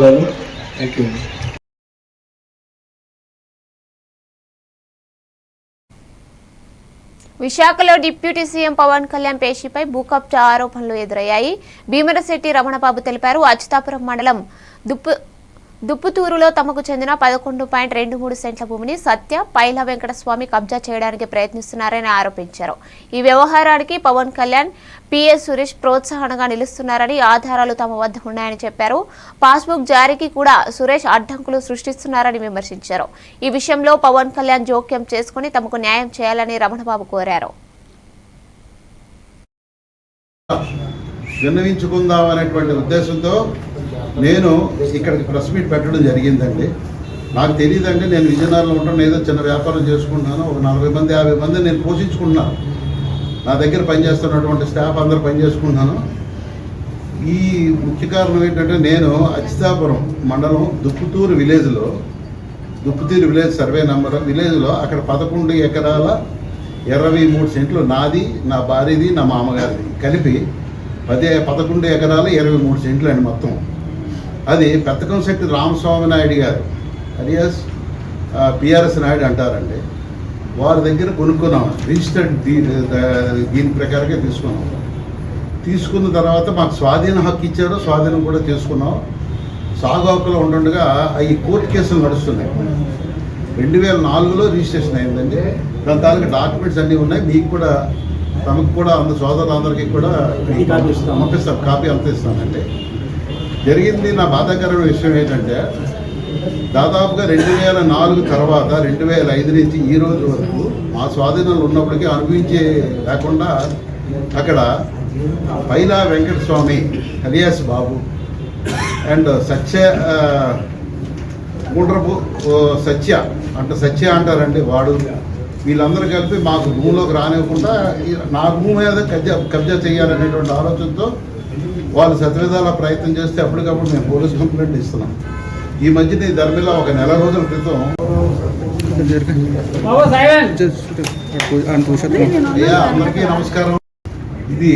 Thank you విశాఖలో deputy CM Pawan Kalyan పేషీపై భూకబ్జా ఆరోపణలు ఎదురయ్యాయి. భీమరశెట్టి రమణబాబు తెలిపారు. అచ్యుతాపురం మండలం దుప్పు దుప్పుతూరులో తమకు చెందిన పదకొండు పాయింట్ రెండు మూడు సెంట్ల భూమిని సత్య పైల వెంకటస్వామి కబ్జా చేయడానికి ప్రయత్నిస్తున్నారని ఆరోపించారు. ఈ వ్యవహారానికి పవన్ కళ్యాణ్ పిఎస్ సురేష్ ప్రోత్సాహనగా నిలుస్తున్నారని ఆధారాలు తమ వద్ద ఉన్నాయని చెప్పారు. పాస్బుక్ జారీకి కూడా సురేష్ అడ్డంకులు సృష్టిస్తున్నారని విమర్శించారు. ఈ విషయంలో పవన్ కళ్యాణ్ జోక్యం చేసుకుని తమకు న్యాయం చేయాలని రమణబాబు కోరారు. విన్నవించుకుందాం అనేటువంటి ఉద్దేశంతో నేను ఇక్కడికి ప్రెస్ మీట్ పెట్టడం జరిగిందండి. నాకు తెలియదండి నేను విజయనగరంలో ఉంటాను ఏదో చిన్న వ్యాపారం చేసుకుంటున్నాను. ఒక నలభై మంది యాభై మంది నేను పోషించుకుంటున్నాను. నా దగ్గర పనిచేస్తున్నటువంటి స్టాఫ్ అందరూ పనిచేసుకుంటున్నాను. ఈ ముఖ్య కారణం ఏంటంటే నేను అచితాపురం మండలం దుప్పుతూరు విలేజ్లో దుప్పుతూరు విలేజ్ సర్వే నెంబర్ విలేజ్లో అక్కడ పదకొండు ఎకరాల ఇరవై మూడు సెంట్లు నాది నా భార్యది నా మామగారిది కలిపి పదే పదకొండు ఎకరాల ఇరవై మూడు సెంట్లు అండి మొత్తం. అది పెత్తకంశెట్టి రామస్వామి నాయుడు గారు అలియాస్ పిఆర్ఎస్ నాయుడు అంటారండి. వారి దగ్గర కొనుక్కున్నాం. రిజిస్టర్డ్ దీని ప్రకారంగా తీసుకున్నాం. తీసుకున్న తర్వాత మాకు స్వాధీన హక్కు ఇచ్చారు స్వాధీనం కూడా తీసుకున్నాం సాగు హక్కులో ఉండగా అవి కోర్టు కేసులు నడుస్తున్నాయి. రెండు వేల నాలుగులో రిజిస్ట్రేషన్ అయిందండి. దాని తాలూకు డాక్యుమెంట్స్ అన్నీ ఉన్నాయి. మీకు కూడా తమకు కూడా అంద సోదరులందరికీ కూడా పంపిస్తాం. కాపీ అంత ఇస్తానండి జరిగింది నా బాధాకరమైన విషయం ఏంటంటే దాదాపుగా రెండు వేల నాలుగు తర్వాత రెండు వేల ఐదు నుంచి ఈ రోజు వరకు మా స్వాధీనంలో ఉన్నప్పటికీ అనుభవించే లేకుండా అక్కడ పైలా వెంకటస్వామి అలియాస్ బాబు అండ్ సత్య ఆ, గుండ్రపు సత్య అంటే సత్య అంటారండి వాడు. వీళ్ళందరూ కలిపి మాకు భూమిలోకి రానివ్వకుండా నా భూమి మీద కబ్జా కబ్జా చేయాలనేటువంటి ఆలోచనతో వాళ్ళు శతవిధాల ప్రయత్నం చేస్తే అప్పటికప్పుడు మేము పోలీస్ కంప్లైంట్ ఇస్తున్నాం. ఈ మధ్యన ఈ ధర్మిలో ఒక నెల రోజుల క్రితం అయ్యా అందరికీ నమస్కారం. ఇది